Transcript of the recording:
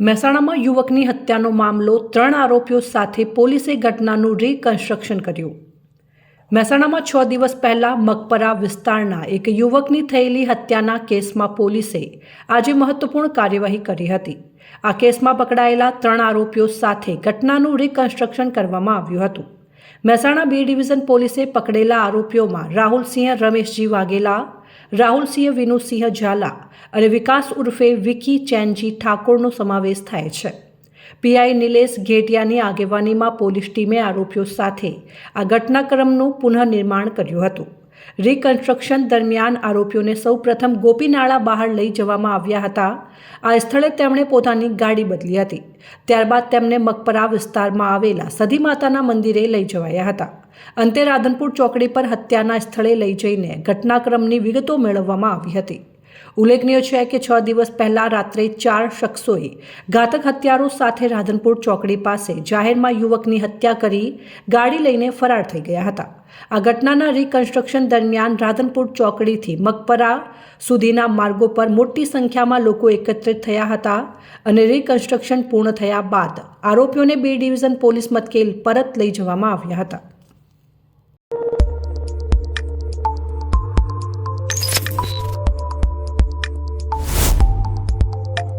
મહેસાણામાં યુવકની હત્યાનો મામલો ત્રણ આરોપીઓ સાથે પોલીસે ઘટનાનું રિકન્સ્ટ્રક્શન કર્યું. મહેસાણામાં છ દિવસ પહેલા મકપરા વિસ્તારના એક યુવકની થયેલી હત્યાના કેસમાં પોલીસે આજે મહત્વપૂર્ણ કાર્યવાહી કરી હતી. આ કેસમાં પકડાયેલા ત્રણ આરોપીઓ સાથે ઘટનાનું રિકન્સ્ટ્રક્શન કરવામાં આવ્યું હતું. મહેસાણા બી ડિવિઝન પોલીસે પકડેલા આરોપીઓમાં રાહુલસિંહ રમેશજી વાઘેલા રાહુલસિંહ વિનુસિંહ ઝાલા અને વિકાસ ઉર્ફે વિકી ચેનજી ઠાકોરનો સમાવેશ થાય છે. પીઆઈ નિલેશ ઘેટિયાની આગેવાનીમાં પોલીસ ટીમે આરોપીઓ સાથે આ ઘટનાક્રમનું પુનઃનિર્માણ કર્યું હતું. રિકન્સ્ટ્રક્શન દરમિયાન આરોપીઓને સૌપ્રથમ ગોપીનાળા બહાર લઈ જવામાં આવ્યા હતા. આ સ્થળે તેમણે પોતાની ગાડી બદલી હતી. ત્યારબાદ તેમને મકપરા વિસ્તારમાં આવેલા સધી માતાના મંદિરે લઈ જવાયા હતા. અંતે રાધનપુર ચોકડી પર હત્યાના સ્થળે લઈ જઈને ઘટનાક્રમની વિગતો મેળવવામાં આવી હતી. ઉલ્લેખનીય છે કે છ દિવસ પહેલા રાત્રે ચાર શખ્સોએ ઘાતક હત્યારો સાથે રાધનપુર ચોકડી પાસે જાહેરમાં યુવકની હત્યા કરી ગાડી લઈને ફરાર થઈ ગયા હતા. આ ઘટનાના રિકન્સ્ટ્રક્શન દરમિયાન રાધનપુર ચોકડીથી મકપરા સુધીના માર્ગો પર મોટી સંખ્યામાં લોકો એકત્રિત થયા હતા અને રિકન્સ્ટ્રક્શન પૂર્ણ થયા બાદ આરોપીઓને બી ડિવિઝન પોલીસ મથકે પરત લઈ જવામાં આવ્યા હતા.